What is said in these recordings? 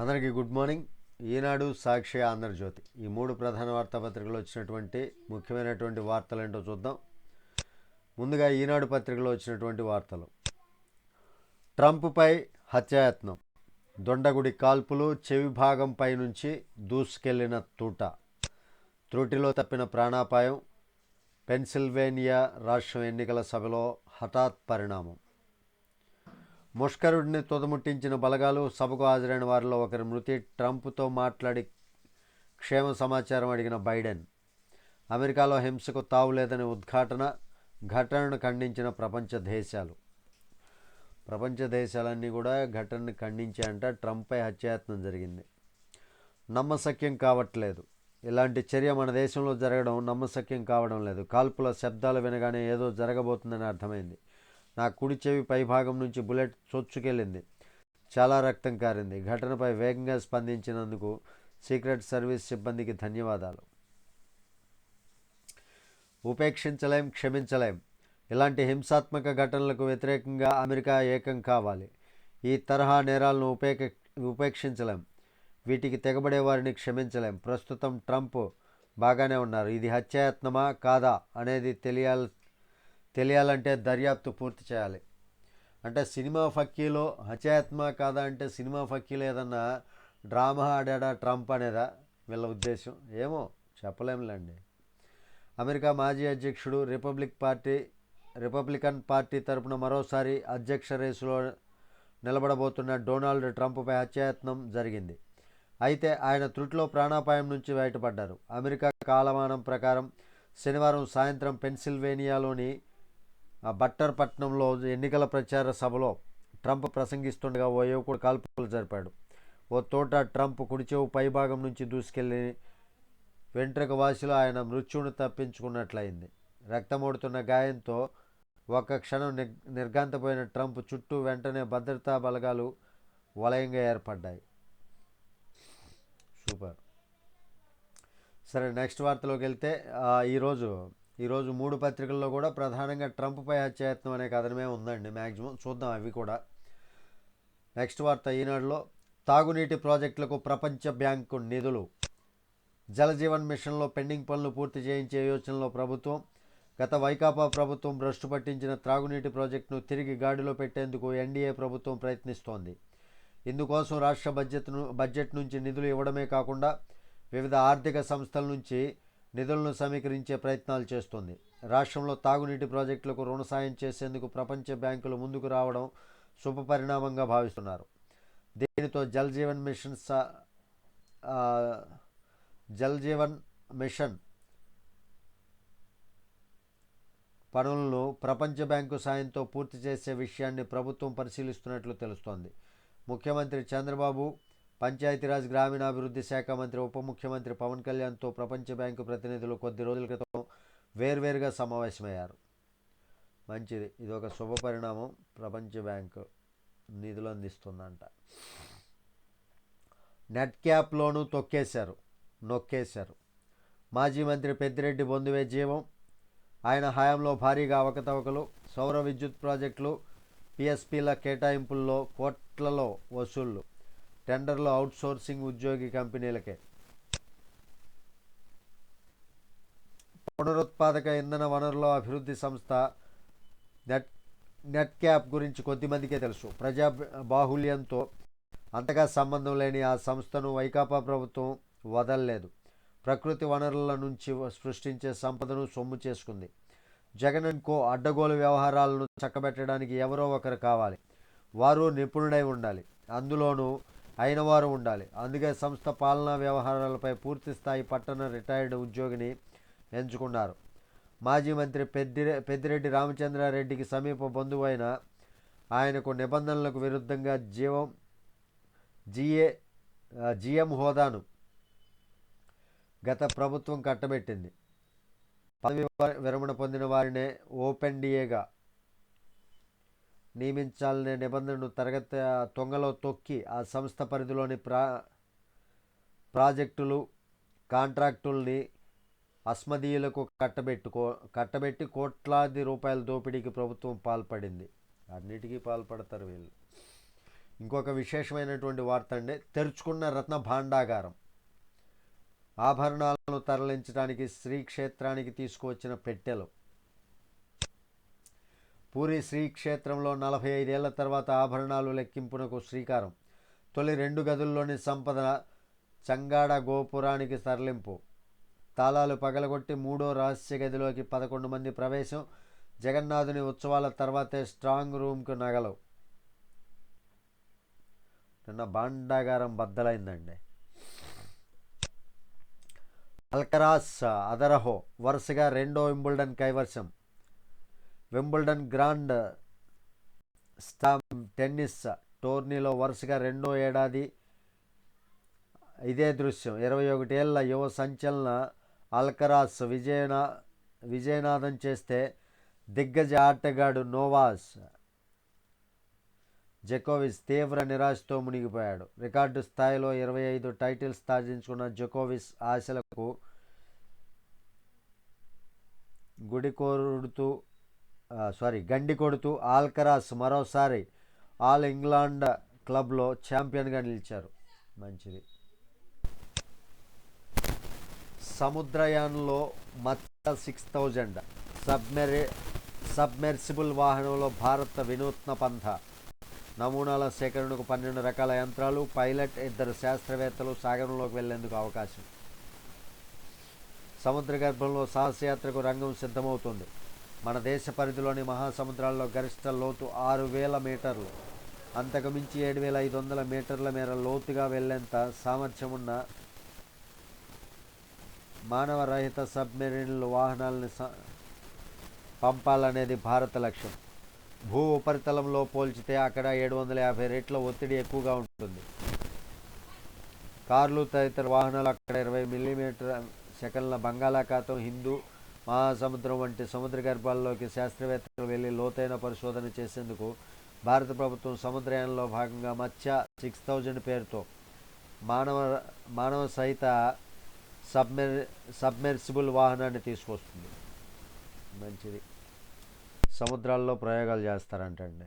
అందరికీ good morning. Eenadu Sakshi Andhra Jyothi ఈ మూడు ప్రధాన వార్తాపత్రికలు వచ్చినటువంటి ముఖ్యమైనటువంటి వార్తలు ఏంటో చూద్దాం. ముందుగా ఈనాడు పత్రికలో వచ్చినటువంటి వార్తలు. ట్రంప్పై హత్యాయత్నం. దొండగుడి కాల్పులు చెవి భాగంపై నుంచి దూసుకెళ్ళిన తూట. త్రుటిలో తప్పిన ప్రాణాపాయం. పెన్సిల్వేనియా రాష్ట్రం ఎన్నికల సభలో హఠాత్ పరిణామం. ముష్కరుడిని తుదముట్టించిన బలగాలు సభకు హాజరైన వారిలో ఒకరి మృతి ట్రంప్తో మాట్లాడి క్షేమ సమాచారం అడిగిన బైడెన్. అమెరికాలో హింసకు తావులేదని ఉద్ఘాటన ఘటనను ఖండించిన ప్రపంచ దేశాలు. ప్రపంచ దేశాలన్నీ కూడా ఘటనను ఖండించాయంట ట్రంప్పై హత్యాయత్నం జరిగింది. నమ్మశక్యం కావట్లేదు. ఇలాంటి చర్య మన దేశంలో జరగడం నమ్మసక్యం కావడం లేదు. కాల్పుల శబ్దాలు వినగానే ఏదో జరగబోతుందని అర్థమైంది. నా కుడి చెవి పైభాగం నుంచి బుల్లెట్ చొచ్చుకెళ్ళింది. చాలా రక్తం కారింది. ఘటనపై వేగంగా స్పందించినందుకు సీక్రెట్ సర్వీస్ సిబ్బందికి ధన్యవాదాలు. ఉపేక్షించలేం క్షమించలేం. ఇలాంటి హింసాత్మక ఘటనలకు వ్యతిరేకంగా అమెరికా ఏకం కావాలి. ఈ తరహా నేరాలను ఉపేక్ష ఉపేక్షించలేం. వీటికి తెగబడే వారిని క్షమించలేం. ప్రస్తుతం ట్రంప్ బాగానే ఉన్నారు. ఇది హత్యాయత్నమా? కాదా? అనేది తెలియాలి తెలియాలంటే దర్యాప్తు పూర్తి చేయాలి. అంటే సినిమా ఫక్కీలో హత్యాత్మ కాదా అంటే సినిమా ఫక్కీలో ఏదన్నా డ్రామా ఆడాడా ట్రంప్ అనేదా వీళ్ళ ఉద్దేశం? ఏమో చెప్పలేములేండి. అమెరికా మాజీ అధ్యక్షుడు రిపబ్లిక్ పార్టీ రిపబ్లికన్ పార్టీ తరపున మరోసారి అధ్యక్ష రేసులో నిలబడబోతున్న డొనాల్డ్ ట్రంప్పై హత్యాయత్నం జరిగింది. అయితే ఆయన త్రుటిలో ప్రాణాపాయం నుంచి బయటపడ్డారు. అమెరికా కాలమానం ప్రకారం శనివారం సాయంత్రం పెన్సిల్వేనియాలోని బట్టర్ పట్టణంలో ఎన్నికల ప్రచార సభలో ట్రంప్ ప్రసంగిస్తుండగా ఓ యువకుడు కాల్పులు జరిపాడు. ఓ తోట ట్రంప్ కుడిచెవు పైభాగం నుంచి దూసుకెళ్ళి వెంట్రక వాసిలో ఆయన మృత్యువును తప్పించుకున్నట్లయింది. రక్తమోడుతున్న గాయంతో ఒక్క క్షణం నిర్ నిర్గాంతపోయిన ట్రంప్ చుట్టూ వెంటనే భద్రతా బలగాలు వలయంగా ఏర్పడ్డాయి. సూపర్. సరే నెక్స్ట్ వార్తలోకి వెళ్తే ఈరోజు ఈరోజు మూడు పత్రికల్లో కూడా ప్రధానంగా ట్రంప్పై హత్యాయత్నం అనే కథనమే ఉందండి మ్యాక్సిమం చూద్దాం అవి కూడా. నెక్స్ట్ వార్త ఈనాడులో తాగునీటి ప్రాజెక్టులకు ప్రపంచ బ్యాంకు నిధులు. జలజీవన్ మిషన్లో పెండింగ్ పనులు పూర్తి చేయించే యోచనలో ప్రభుత్వం. గత వైకాపా ప్రభుత్వం భ్రష్టు పట్టించిన త్రాగునీటి ప్రాజెక్టును తిరిగి గాడిలో పెట్టేందుకు ఎన్డీఏ ప్రభుత్వం ప్రయత్నిస్తోంది. ఇందుకోసం రాష్ట్ర బడ్జెట్ను బడ్జెట్ నుంచి నిధులు ఇవ్వడమే కాకుండా వివిధ ఆర్థిక సంస్థల నుంచి నిధులను సమీకరించే ప్రయత్నాలు చేస్తోంది. రాష్ట్రంలో తాగునీటి ప్రాజెక్టులకు రుణ సాయం చేసేందుకు ప్రపంచ బ్యాంకులు ముందుకు రావడం శుభపరిణామంగా భావిస్తున్నారు. దీనితో జల్ జీవన్ మిషన్ జల్ జీవన్ మిషన్ పనులను ప్రపంచ బ్యాంకు సాయంతో పూర్తి చేసే విషయాన్ని ప్రభుత్వం పరిశీలిస్తున్నట్లు తెలుస్తోంది. ముఖ్యమంత్రి చంద్రబాబు పంచాయతీరాజ్ గ్రామీణాభివృద్ధి శాఖ మంత్రి ఉప ముఖ్యమంత్రి పవన్ కళ్యాణ్తో ప్రపంచ బ్యాంకు ప్రతినిధులు కొద్ది రోజుల క్రితం వేర్వేరుగా సమావేశమయ్యారు. మంచిది. ఇది ఒక శుభ పరిణామం. ప్రపంచ బ్యాంకు నిధులు అందిస్తుందంట. నెట్ క్యాప్లోనూ తొక్కేశారు. నొక్కేశారు. మాజీ మంత్రి పెద్దిరెడ్డి బొందువే జీవం. ఆయన హయాంలో భారీగా అవకతవకలు సౌర విద్యుత్ ప్రాజెక్టులు పిఎస్పీల కేటాయింపుల్లో కోట్లలో వసూళ్ళు. టెండర్లు అవుట్సోర్సింగ్ ఉద్యోగి కంపెనీలకే. పునరుత్పాదక ఇంధన వనరుల అభివృద్ధి సంస్థ నెట్ నెట్ క్యాప్ గురించి కొద్దిమందికే తెలుసు. ప్రజా బాహుల్యంతో అంతగా సంబంధం లేని ఆ సంస్థను వైకాపా ప్రభుత్వం వదలలేదు. ప్రకృతి వనరుల నుంచి సృష్టించే సంపదను సొమ్ము చేసుకుంది. జగన్ కో అడ్డగోలు వ్యవహారాలను చక్కబెట్టడానికి ఎవరో ఒకరు కావాలి. వారు నిపుణుడై ఉండాలి. అందులోనూ అయిన వారు ఉండాలి. అందుకే సంస్థ పాలనా వ్యవహారాలపై పూర్తి స్థాయి పట్టణ రిటైర్డ్ ఉద్యోగిని ఎంచుకున్నారు. మాజీ మంత్రి పెద్దిరె పెద్దిరెడ్డి రామచంద్రారెడ్డికి సమీప బంధువు అయిన ఆయనకు నిబంధనలకు విరుద్ధంగా జీవం జిఏ జిఎం హోదాను గత ప్రభుత్వం కట్టబెట్టింది. పదవి విరమణ పొందిన వారినే ఓపెన్ డిఏగా నియమించాలనే నిబంధనను తరగతి తొంగలో తొక్కి ఆ సంస్థ పరిధిలోని ప్రా ప్రాజెక్టులు కాంట్రాక్టుల్ని అస్మదీయులకు కట్టబెట్టుకో కట్టబెట్టి కోట్లాది రూపాయల దోపిడీకి ప్రభుత్వం పాల్పడింది. అన్నిటికీ పాల్పడతారు వీళ్ళు. ఇంకొక విశేషమైనటువంటి వార్త అండి తెరుచుకున్న రత్న భాండాగారం. ఆభరణాలను తరలించడానికి శ్రీక్షేత్రానికి తీసుకువచ్చిన పెట్టెలు. పూరి శ్రీక్షేత్రంలో నలభై ఐదేళ్ళ తర్వాత ఆభరణాలు లెక్కింపునకు శ్రీకారం. తొలి రెండు గదుల్లోని సంపద చంగాడ గోపురానికి తరలింపు. తాళాలు పగలగొట్టి మూడో రహస్య గదిలోకి పదకొండు మంది ప్రవేశం. జగన్నాథుని ఉత్సవాల తర్వాతే స్ట్రాంగ్ రూమ్కు నగలు. నిన్న భాండాగారం బద్దలైందండి. అల్కరాస్ అదరహో వరుసగా రెండో వింబుల్డన్ కైవర్షం వింబుల్డన్ గ్రాండ్ స్టామ్ టెన్నిస్ టోర్నీలో వరుసగా రెండో ఏడాది ఇదే దృశ్యం. ఇరవై ఒకటేళ్ళ యువ సంచలన అల్కరాస్ విజయనా విజయనాథం చేస్తే దిగ్గజ ఆటగాడు నోవాస్ జకోవిస్ తీవ్ర నిరాశతో మునిగిపోయాడు. రికార్డు స్థాయిలో ఇరవై ఐదు టైటిల్స్ సాధించుకున్న జకోవిస్ ఆశలకు గుడి కోరుడుతూ సారీ గండి కొడుతూ ఆల్కరాస్ మరోసారి ఆల్ ఇంగ్లాండ్ క్లబ్లో ఛాంపియన్గా నిలిచారు. మంచిది. సముద్రయాన్లో మత్స్య సిక్స్ థౌజండ్ సబ్మెరి సబ్మెర్సిబుల్ వాహనంలో భారత వినూత్న పంథ. నమూనాల సేకరణకు పన్నెండు రకాల యంత్రాలు పైలట్ ఇద్దరు శాస్త్రవేత్తలు సాగరంలోకి వెళ్ళేందుకు అవకాశం. సముద్ర గర్భంలో సాహసయాత్రకు రంగం సిద్ధమవుతుంది. మన దేశ పరిధిలోని మహాసముద్రాల్లో గరిష్ట లోతు ఆరు వేల మీటర్లు. అంతకుమించి ఏడు వేల ఐదు వందల మీటర్ల మేర లోతుగా వెళ్ళేంత సామర్థ్యం ఉన్న మానవరహిత సబ్మెరీన్లు వాహనాలని స- పంపాలనేది భారత లక్ష్యం. భూ ఉపరితలంలో పోల్చితే అక్కడ ఏడు వందల యాభై రెట్ల ఒత్తిడి ఎక్కువగా ఉంటుంది. కార్లు తదితర వాహనాలు అక్కడ ఇరవై మిల్లీమీటర్ సెకండ్ల బంగాళాఖాతం హిందూ మహాసముద్రం వంటి సముద్ర గర్భాల్లోకి శాస్త్రవేత్తలు వెళ్ళి లోతైన పరిశోధన చేసేందుకు భారత ప్రభుత్వం సముద్రయానంలో భాగంగా మత్స్య సిక్స్ థౌజండ్ పేరుతో మానవ మానవ సహిత సబ్మెర్ సబ్మెర్సిబుల్ వాహనాన్ని తీసుకొస్తుంది. మంచిది. సముద్రాల్లో ప్రయోగాలు చేస్తారంటండి.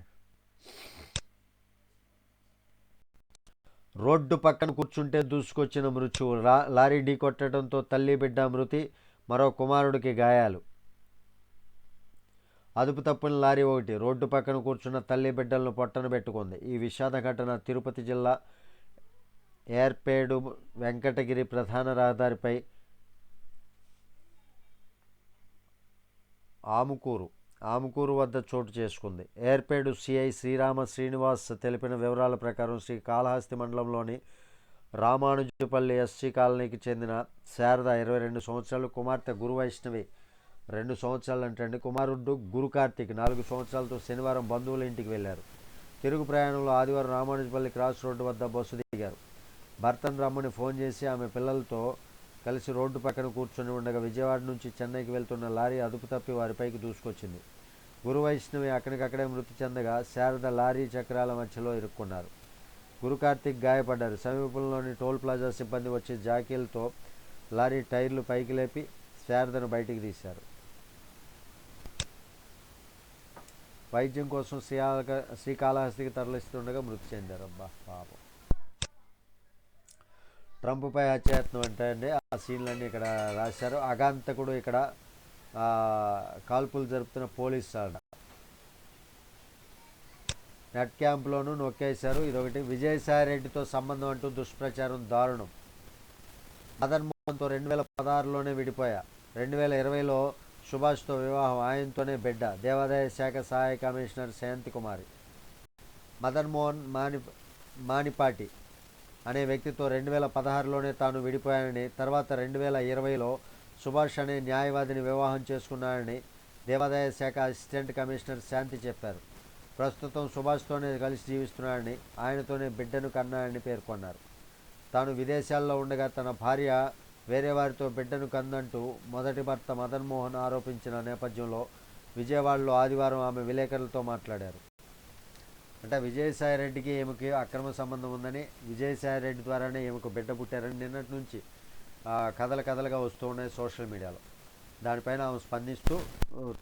రోడ్డు పక్కన కూర్చుంటే దూసుకొచ్చిన మృత్యువు లారీ ఢీ కొట్టడంతో తల్లి బిడ్డ మృతి మరో కుమారుడికి గాయాలు. అదుపు తప్పిన లారీ ఒకటి రోడ్డు పక్కన కూర్చున్న తల్లి బిడ్డలను పొట్టన పెట్టుకుంది. ఈ విషాద ఘటన తిరుపతి జిల్లా ఏర్పేడు వెంకటగిరి ప్రధాన రహదారిపై ఆముకూరు ఆముకూరు వద్ద చోటు చేసుకుంది. ఏర్పేడు సిఐ శ్రీరామ శ్రీనివాస్ తెలిపిన వివరాల ప్రకారం శ్రీ కాళహస్తి మండలంలోని రామానుజపల్లి ఎస్సీ కాలనీకి చెందిన శారద ఇరవై రెండు సంవత్సరాలు కుమార్తె గురు వైష్ణవి రెండు సంవత్సరాలు అంటండి కుమారుడు గురు కార్తీక్ నాలుగు సంవత్సరాలతో శనివారం బంధువుల ఇంటికి వెళ్ళారు. తిరుగు ప్రయాణంలో ఆదివారం రామానుజపల్లి క్రాస్ రోడ్డు వద్ద బస్సు దిగారు. భర్తను రమ్మని ఫోన్ చేసి ఆమె పిల్లలతో కలిసి రోడ్డు పక్కన కూర్చొని ఉండగా విజయవాడ నుంచి చెన్నైకి వెళ్తున్న లారీ అదుపు తప్పి వారిపైకి దూసుకొచ్చింది. గురు వైష్ణవి అక్కడికక్కడే మృతి చెందగా శారద లారీ చక్రాల మధ్యలో ఇరుక్కున్నారు. గురు కార్తిక్ గాయపడ్డారు. సమీపంలోని టోల్ ప్లాజా సిబ్బంది వచ్చి జాకీలతో లారీ టైర్లు పైకి లేపి శారదను బయటికి తీశారు. వైద్యం కోసం శ్రీకాళ శ్రీకాళహస్తికి తరలిస్తుండగా మృతి చెందారు అబ్బా పాపం. ట్రంప్పై హత్యాయత్నం అంటే అండి ఆ సీన్లన్నీ ఇక్కడ రాశారు. అగాంతకుడు ఇక్కడ కాల్పులు జరుపుతున్న పోలీస్ ఆడ. నెట్ క్యాంప్లోనూ నొక్కేశారు. ఇదొకటి. విజయసాయి రెడ్డితో సంబంధం అంటూ దుష్ప్రచారం దారుణం. మదన్మోహన్తో రెండు వేల పదహారులోనే విడిపోయా. రెండు వేల ఇరవైలో సుభాష్తో వివాహం. ఆయనతోనే బిడ్డ. దేవాదాయ శాఖ సహాయ కమిషనర్ శాంతి కుమారి. మదన్మోహన్ మాని మానిపాటి అనే వ్యక్తితో రెండు వేల పదహారులోనే తాను విడిపోయానని తర్వాత రెండు వేల ఇరవైలో సుభాష్ అనే న్యాయవాదిని వివాహం చేసుకున్నానని దేవాదాయ శాఖ అసిస్టెంట్ కమిషనర్ శాంతి చెప్పారు. ప్రస్తుతం సుభాష్తోనే కలిసి జీవిస్తున్నాడని ఆయనతోనే బిడ్డను కన్నాడని పేర్కొన్నారు. తాను విదేశాల్లో ఉండగా తన భార్య వేరే వారితో బిడ్డను కందంటూ మొదటి భర్త మదన్ మోహన్ ఆరోపించిన నేపథ్యంలో విజయవాడలో ఆదివారం ఆమె విలేకరులతో మాట్లాడారు. అంటే విజయసాయి రెడ్డికి ఈమెకి అక్రమ సంబంధం ఉందని విజయసాయి రెడ్డి ద్వారానే ఈమెకు బిడ్డ పుట్టారని నిన్నటి నుంచి కథలు కథలుగా వస్తూ ఉన్నాయి సోషల్ మీడియాలో. దానిపైన ఆమె స్పందిస్తూ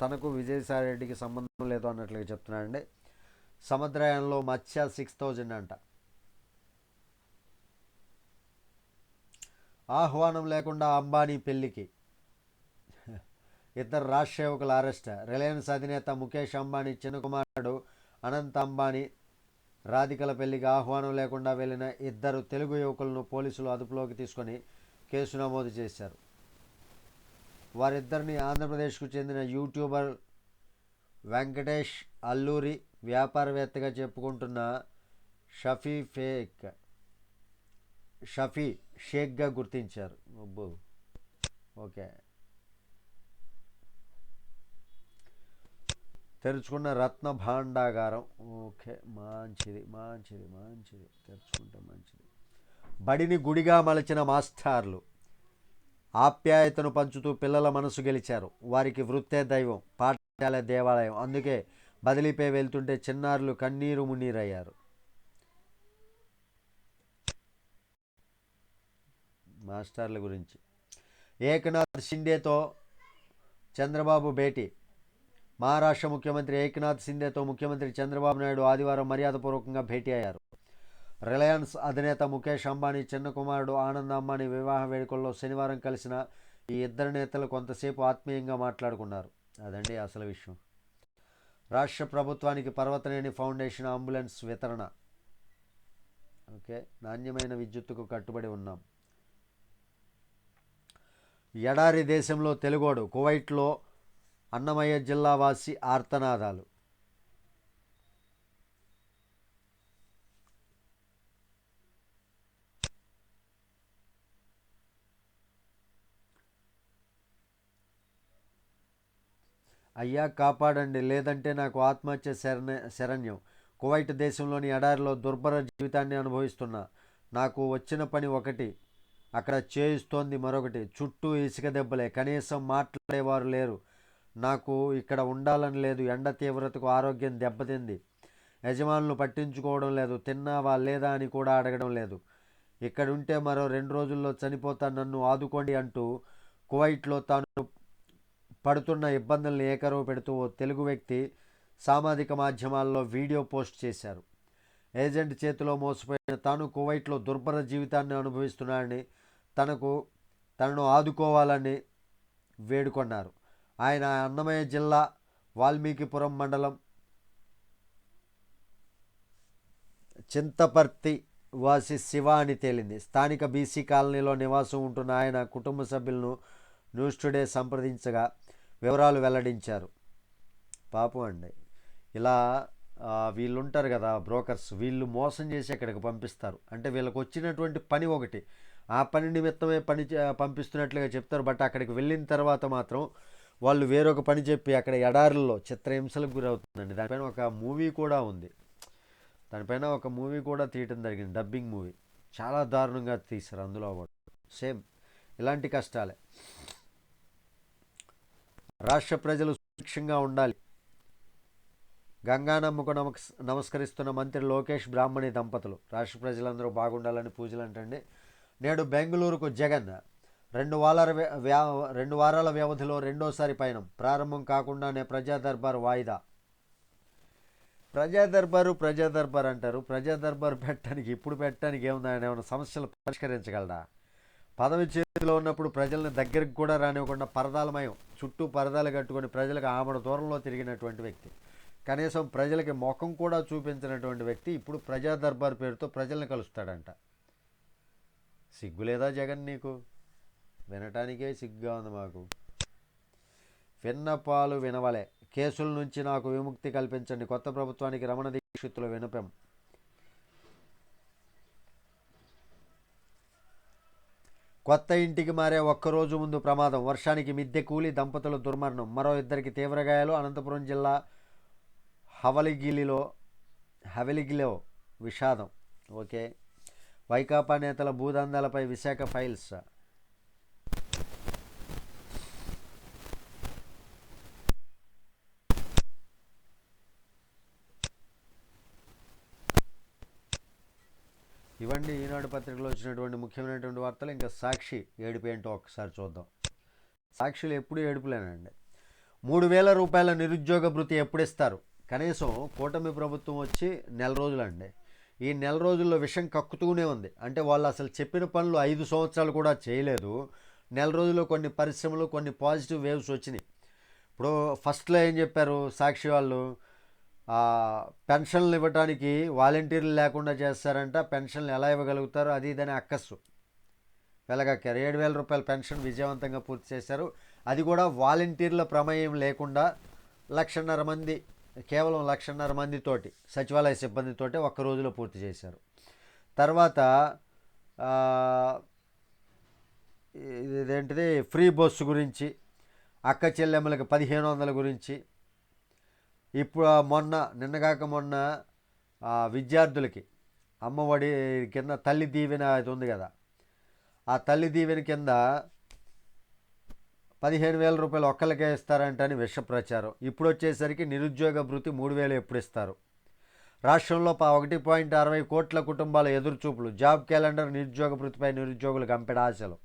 తనకు విజయసాయి రెడ్డికి సంబంధం లేదు అన్నట్లుగా చెప్తున్నాడండి. సముద్రయానంలో మత్స్య సిక్స్ థౌజండ్ అంట. ఆహ్వానం లేకుండా అంబానీ పెళ్ళికి ఇద్దరు రాష్ట్ర అరెస్ట్. రిలయన్స్ అధినేత ముఖేష్ అంబానీ చిన్న కుమారుడు అనంత్ అంబానీ రాధికల పెళ్ళికి ఆహ్వానం లేకుండా వెళ్ళిన ఇద్దరు తెలుగు యువకులను పోలీసులు అదుపులోకి తీసుకొని కేసు నమోదు చేశారు. వారిద్దరిని ఆంధ్రప్రదేశ్కు చెందిన యూట్యూబర్ వెంకటేష్ అల్లూరి వ్యాపారవేత్తగా చెప్పుకుంటున్న షఫీ ఫేక్ షఫీ షేక్గా గుర్తించారు. ఓకే. తెరుచుకున్న రత్న భాండాగారం. ఓకే మంచిది మంచిది మంచిది. తెరుచుకుంటే మంచిది. బడిని గుడిగా మలచిన మాస్టార్లు ఆప్యాయతను పంచుతూ పిల్లల మనసు గెలిచారు. వారికి వృత్తే దైవం పాఠశాల దేవాలయం. అందుకే బదిలీపై వెళ్తుంటే చిన్నారులు కన్నీరు మున్నీరయ్యారు. మాస్టర్ల గురించి. ఏకనాథ్ షిండేతో చంద్రబాబు భేటీ. మహారాష్ట్ర ముఖ్యమంత్రి ఏకనాథ్ షిండేతో ముఖ్యమంత్రి చంద్రబాబు నాయుడు ఆదివారం మర్యాదపూర్వకంగా భేటీ అయ్యారు. రిలయన్స్ అధినేత ముఖేష్ అంబానీ చిన్న కుమారుడు ఆనంద్ అంబానీ వివాహ వేడుకల్లో శనివారం కలిసిన ఈ ఇద్దరు నేతలు కొంతసేపు ఆత్మీయంగా మాట్లాడుకున్నారు. అదండి అసలు విషయం. రాష్ట్ర ప్రభుత్వానికి పర్వతనేని ఫౌండేషన్ అంబులెన్స్ వితరణ. ఓకే నాణ్యమైన విద్యుత్తుకు కట్టుబడి ఉన్నాం. ఎడారి దేశంలో తెలుగోడు కువైట్లో అన్నమయ్య జిల్లా వాసి ఆర్తనాదాలు. అయ్యా కాపాడండి. లేదంటే నాకు ఆత్మహత్య శరణ శరణ్యం. కువైట్ దేశంలోని ఎడారిలో దుర్భర జీవితాన్ని అనుభవిస్తున్నా నాకు వచ్చిన పని ఒకటి. అక్కడ చేయిస్తోంది మరొకటి. చుట్టూ ఇసుక దెబ్బలే. కనీసం మాట్లాడేవారు లేరు. నాకు ఇక్కడ ఉండాలని లేదు. ఎండ తీవ్రతకు ఆరోగ్యం దెబ్బతింది. యజమానులు పట్టించుకోవడం లేదు. తిన్నావా లేదా అని కూడా అడగడం లేదు. ఇక్కడ ఉంటే మరో రెండు రోజుల్లో చనిపోతా నన్ను ఆదుకోండి అంటూ కువైట్లో తాను పడుతున్న ఇబ్బందులను ఏకరువు పెడుతూ ఓ తెలుగు వ్యక్తి సామాజిక మాధ్యమాల్లో వీడియో పోస్ట్ చేశారు. ఏజెంట్ చేతిలో మోసపోయిన తాను కువైట్లో దుర్భర జీవితాన్ని అనుభవిస్తున్నాడని తనకు తనను ఆదుకోవాలని వేడుకొన్నారు. ఆయన అన్నమయ్య జిల్లా వాల్మీకిపురం మండలం చింతపర్తి వాసి శివ అని తేలింది. స్థానిక బీసీ కాలనీలో నివాసం ఉంటున్న ఆయన కుటుంబ సభ్యులను న్యూస్ టుడే సంప్రదించగా వివరాలు వెల్లడించారు. పాపం అండి. ఇలా వీళ్ళు ఉంటారు కదా బ్రోకర్స్ వీళ్ళు మోసం చేసి అక్కడికి పంపిస్తారు. అంటే వీళ్ళకి వచ్చినటువంటి పని ఒకటి. ఆ పని నిమిత్తమే పని చే- పంపిస్తున్నట్లుగా చెప్తారు. బట్ అక్కడికి వెళ్ళిన తర్వాత మాత్రం వాళ్ళు వేరొక పని చెప్పి అక్కడ ఎడారుల్లో చిత్రహింసలకు గురవుతుందండి. దానిపైన ఒక మూవీ కూడా ఉంది. దానిపైన ఒక మూవీ కూడా తీయటం జరిగింది. Dubbing movie. చాలా దారుణంగా తీశారు. అందులో కూడా. సేమ్. ఇలాంటి కష్టాలే. రాష్ట్ర ప్రజలు సురక్షంగా ఉండాలి. గంగానమ్మకు నమస్ నమస్కరిస్తున్న మంత్రి లోకేష్ బ్రాహ్మణి దంపతులు. రాష్ట్ర ప్రజలందరూ బాగుండాలని పూజలు అంటండి. నేడు బెంగళూరుకు జగన్ రెండు వారాల రెండు వారాల వ్యవధిలో రెండోసారి పయనం. ప్రారంభం కాకుండానే ప్రజా దర్బార్ వాయిదా. ప్రజా దర్బారు ప్రజా దర్బార్ అంటారు. ప్రజా దర్బార్ పెట్టడానికి ఇప్పుడు పెట్టడానికి ఏముంది ఆయన ఏమైనా సమస్యలు పరిష్కరించగలడా పదవి చేతిలో ఉన్నప్పుడు ప్రజల్ని దగ్గరికి కూడా రానివ్వకుండా పరదాలమయం. చుట్టూ పరదాలు కట్టుకొని ప్రజలకు ఆమడ దూరంలో తిరిగినటువంటి వ్యక్తి. కనీసం ప్రజలకి ముఖం కూడా చూపించినటువంటి వ్యక్తి ఇప్పుడు ప్రజా దర్బార్ పేరుతో ప్రజల్ని కలుస్తాడంట. సిగ్గు లేదా జగన్ నీకు? వినటానికే సిగ్గుగా ఉంది మాకు. విన్నపాలు వినవలే. కేసుల నుంచి నాకు విముక్తి కల్పించండి. కొత్త ప్రభుత్వానికి రమణ దీక్షితుల వినపం. కొత్త ఇంటికి మారే ఒక్కరోజు ముందు ప్రమాదం. వర్షానికి మిద్దె కూలి దంపతుల దుర్మరణం. మరో ఇద్దరికి తీవ్రగాయాలు అనంతపురం జిల్లా హవలిగిలిలో హవలిగిలో విషాదం. ఓకే. వైకాపా నేతల భూదందాలపై విశాఖ ఫైల్స్. అండి ఈనాడు పత్రికలో వచ్చినటువంటి ముఖ్యమైనటువంటి వార్తలు ఇంకా సాక్షి ఏడుపు ఏంటో ఒకసారి చూద్దాం. సాక్షులు ఎప్పుడూ ఏడుపులేనండి. మూడు వేల రూపాయల నిరుద్యోగ భృతి ఎప్పుడు ఇస్తారు కనీసం కూటమి ప్రభుత్వం వచ్చి నెల రోజులండి. ఈ నెల రోజుల్లో విషం కక్కుతూనే ఉంది. అంటే వాళ్ళు అసలు చెప్పిన పనులు ఐదు సంవత్సరాలు కూడా చేయలేదు. నెల రోజుల్లో కొన్ని పరిశ్రమలు కొన్ని పాజిటివ్ వేవ్స్ వచ్చినాయి. ఇప్పుడు ఫస్ట్లో ఏం చెప్పారు సాక్షి వాళ్ళు? పెన్షన్లు ఇవ్వడానికి వాలంటీర్లు లేకుండా చేస్తారంట. పెన్షన్లు ఎలా ఇవ్వగలుగుతారు? అది ఇదని అక్కస్సు. వెలగక్కారు ఏడు వేల రూపాయల పెన్షన్ విజయవంతంగా పూర్తి చేశారు. అది కూడా వాలంటీర్ల ప్రమేయం లేకుండా లక్షన్నర మంది కేవలం లక్షన్నర మందితోటి సచివాలయ సిబ్బందితోటి ఒక్క రోజులో పూర్తి చేశారు. తర్వాత ఇదేంటిది? ఫ్రీ బస్సు గురించి అక్క చెల్లెమ్మలకి పదిహేను వందల గురించి ఇప్పుడు మొన్న నిన్నగాక మొన్న విద్యార్థులకి అమ్మఒడి కింద తల్లి దీవెన అది ఉంది కదా. ఆ తల్లి దీవెన కింద పదిహేను వేల రూపాయలు ఒక్కరికే ఇస్తారంటని విష ప్రచారం. ఇప్పుడు వచ్చేసరికి నిరుద్యోగ భృతి మూడు వేలు ఎప్పుడు ఇస్తారు? రాష్ట్రంలో ఒకటి పాయింట్ అరవై కోట్ల కుటుంబాల ఎదురుచూపులు. జాబ్ క్యాలెండర్ నిరుద్యోగ భృతిపై నిరుద్యోగులకు గంపెడ ఆశలు.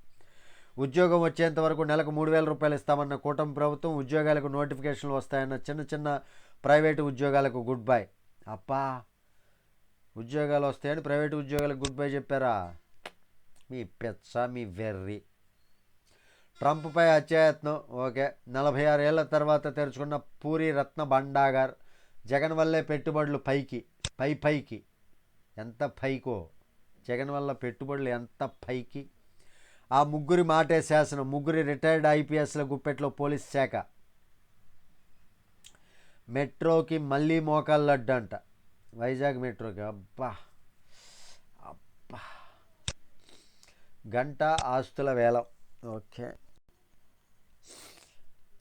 ఉద్యోగం వచ్చేంత వరకు నెలకు మూడు వేల రూపాయలు ఇస్తామన్న కూటమి ప్రభుత్వం ఉద్యోగాలకు నోటిఫికేషన్లు వస్తాయన్న చిన్న చిన్న ప్రైవేటు ఉద్యోగాలకు గుడ్ బై. అప్పా ఉద్యోగాలు వస్తాయని ప్రైవేటు ఉద్యోగాలకు గుడ్ బై చెప్పారా? మీ పెచ్చ మీ వెర్రి. ట్రంప్పై హత్యాయత్నం ఓకే. నలభై ఆరు ఏళ్ళ తర్వాత తెరుచుకున్న పూరి రత్న భండాగర్ జగన్ వల్లే పెట్టుబడులు పైకి పై పైకి. ఎంత పైకో? జగన్ వల్ల పెట్టుబడులు ఎంత పైకి? ఆ ముగ్గురి మాటే శాసనం ముగ్గురి రిటైర్డ్ ఐపీఎస్ల గుప్పెట్లో పోలీస్ శాఖ. మెట్రోకి మళ్ళీ మోకాళ్ళు అడ్డు అంట వైజాగ్ మెట్రోకి. అబ్బా. అబ్బా. గంట ఆస్తుల వేలం. ఓకే.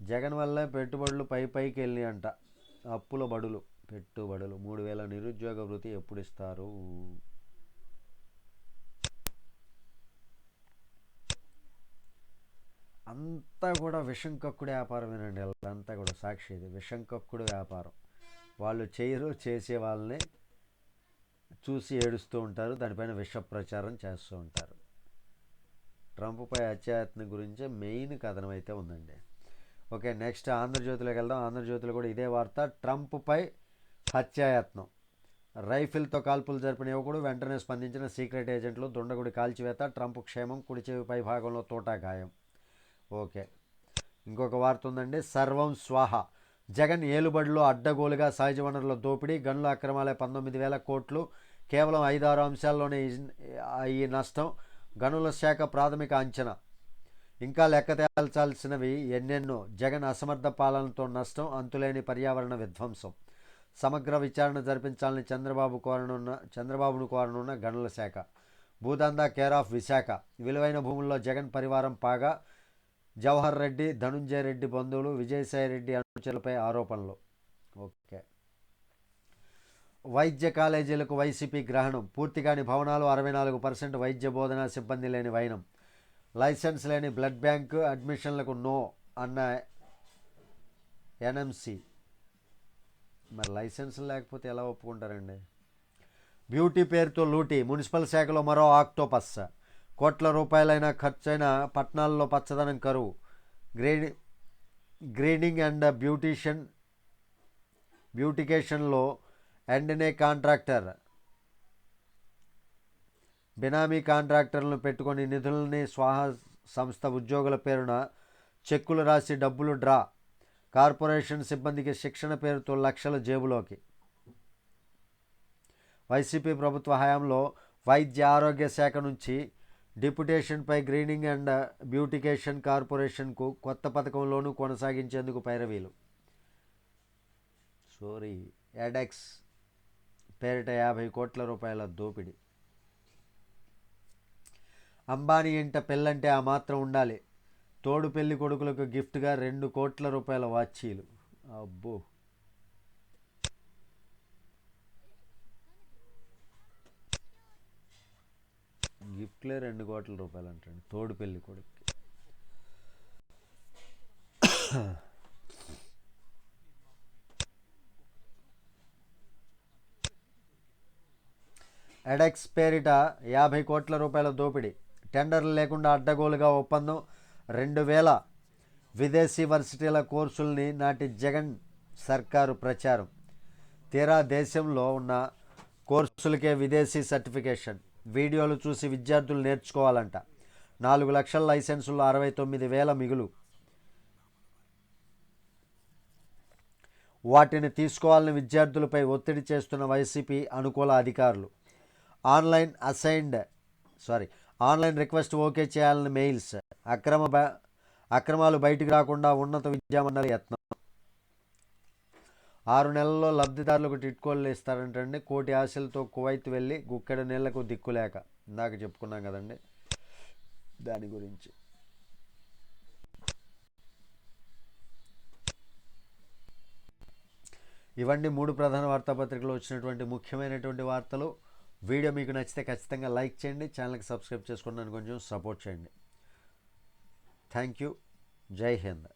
జగన్ వల్ల పెట్టుబడులు పై పైకి వెళ్ళి అంట అప్పుల బడులు పెట్టుబడులు. మూడు వేల నిరుద్యోగ వృత్తి ఎప్పుడు ఇస్తారు? అంతా కూడా విషం కక్కుడు వ్యాపారమేనండి అంతా కూడా సాక్షి ఇది. విషం కక్కుడు వ్యాపారం. వాళ్ళు చేయరు చేసే వాళ్ళని చూసి ఏడుస్తూ ఉంటారు దానిపైన విష ప్రచారం చేస్తూ ఉంటారు. ట్రంప్పై హత్యాయత్నం గురించే మెయిన్ కథనం అయితే ఉందండి. ఓకే నెక్స్ట్ ఆంధ్రజ్యోతిలోకి వెళ్దాం. ఆంధ్రజ్యోతిలో కూడా ఇదే వార్త. ట్రంప్పై హత్యాయత్నం రైఫిల్తో కాల్పులు జరిపిన యువకుడు వెంటనే స్పందించిన సీక్రెట్ ఏజెంట్లు దుండగుడి కాల్చివేత ట్రంప్ క్షేమం కుడిచేవి పై భాగంలో తోటా గాయం. ఓకే. ఇంకొక వార్త ఉందండి సర్వం స్వాహ. జగన్ ఏలుబడిలో అడ్డగోలుగా సహజ వనరుల దోపిడీ గనుల అక్రమాలే పంతొమ్మిది వేల కోట్లు. కేవలం ఐదారు అంశాల్లోనే ఈ- నష్టం. గనుల శాఖ ప్రాథమిక అంచనా. ఇంకా లెక్క తేల్చాల్సినవి ఎన్నెన్నో. జగన్ అసమర్థ పాలనతో నష్టం అంతులేని పర్యావరణ విధ్వంసం. సమగ్ర విచారణ జరిపించాలని చంద్రబాబు కోరనున్న చంద్రబాబును కోరనున్న గనుల శాఖ. భూదందా కేర్ ఆఫ్ విశాఖ. విలువైన భూముల్లో జగన్ పరివారం పాగా జవహర్ రెడ్డి ధనుంజయ రెడ్డి బంధువులు విజయసాయి రెడ్డి అనుచరులపై ఆరోపణలు. ఓకే. వైద్య కాలేజీలకు వైసీపీ గ్రహణం. పూర్తిగాని భవనాలు అరవై నాలుగు పర్సెంట్ వైద్య బోధన సిబ్బంది లేని వైనం. లైసెన్స్ లేని బ్లడ్ బ్యాంక్ అడ్మిషన్లకు నో అన్న ఎన్ఎంసి. మరి లైసెన్స్ లేకపోతే ఎలా ఒప్పుకుంటారండి? బ్యూటీ పేరుతో లూటీ. మున్సిపల్ శాఖలో మరో ఆక్టోపస్. కోట్ల రూపాయలైన ఖర్చైన పట్టణాల్లో పచ్చదనం కరువు. గ్రేడి గ్రీడింగ్ అండ్ బ్యూటీషియన్ బ్యూటికేషన్లో ఎండనే కాంట్రాక్టర్. బినామీ కాంట్రాక్టర్లను పెట్టుకొని నిధులని స్వాహ సంస్థ ఉద్యోగుల పేరున చెక్కులు రాసి డబ్బులు డ్రా. కార్పొరేషన్ సిబ్బందికి శిక్షణ పేరుతో లక్షల జేబులోకి. వైసీపీ ప్రభుత్వ హయాంలో వైద్య ఆరోగ్య శాఖ నుంచి డిప్యుటేషన్పై గ్రీనింగ్ అండ్ బ్యూటికేషన్ కార్పొరేషన్కు కొత్త పథకంలోనూ కొనసాగించేందుకు పైరవీలు. సోరీ ఎడెక్స్ పేరిట యాభై కోట్ల రూపాయల దోపిడీ. అంబానీ ఇంట పెళ్ళంటే ఆ మాత్రం ఉండాలి. తోడు పెళ్ళి కొడుకులకు గిఫ్ట్గా రెండు కోట్ల రూపాయల వాచీలు. అబ్బో. గిఫ్ట్లే రెండు కోట్ల రూపాయలు అంటండి తోడు పెళ్ళి కొడుకుకి. ఎడెక్స్ పేరిట యాభై కోట్ల రూపాయల దోపిడీ. టెండర్లు లేకుండా అడ్డగోలుగా ఒప్పందం రెండు వేల విదేశీ వర్సిటీల కోర్సుల్ని నాటి జగన్ సర్కారు ప్రచారం. తీరా దేశంలో ఉన్న కోర్సులకే విదేశీ సర్టిఫికేషన్. వీడియోలు చూసి విద్యార్థులు నేర్చుకోవాలంట. నాలుగు లక్షల లైసెన్సుల్లో అరవై తొమ్మిది వేల మిగులు. వాటిని తీసుకోవాలని విద్యార్థులపై ఒత్తిడి చేస్తున్న వైసీపీ అనుకూల అధికారులు. Online assigned sorry online request okay చేయాలని మెయిల్స్. అక్రమ బ అక్రమాలు బయటికి రాకుండా ఉన్నత విద్యామండలి యత్నం. ఆరు నెలల్లో లబ్ధిదారులకు టిట్కోళ్ళు ఇస్తారంటండి. కోటి ఆశలతో కువైత్ వెళ్ళి గుక్కెడ నీళ్ళకు దిక్కులేక ఇందాక చెప్పుకున్నాం కదండి. దాని గురించి. ఇవన్నీ మూడు ప్రధాన వార్తాపత్రికలు వచ్చినటువంటి ముఖ్యమైనటువంటి వార్తలు. వీడియో మీకు నచ్చితే ఖచ్చితంగా లైక్ చేయండి. ఛానల్కి సబ్స్క్రైబ్ చేసుకుని నన్ను కొంచెం సపోర్ట్ చేయండి. Thank you. జై హింద్.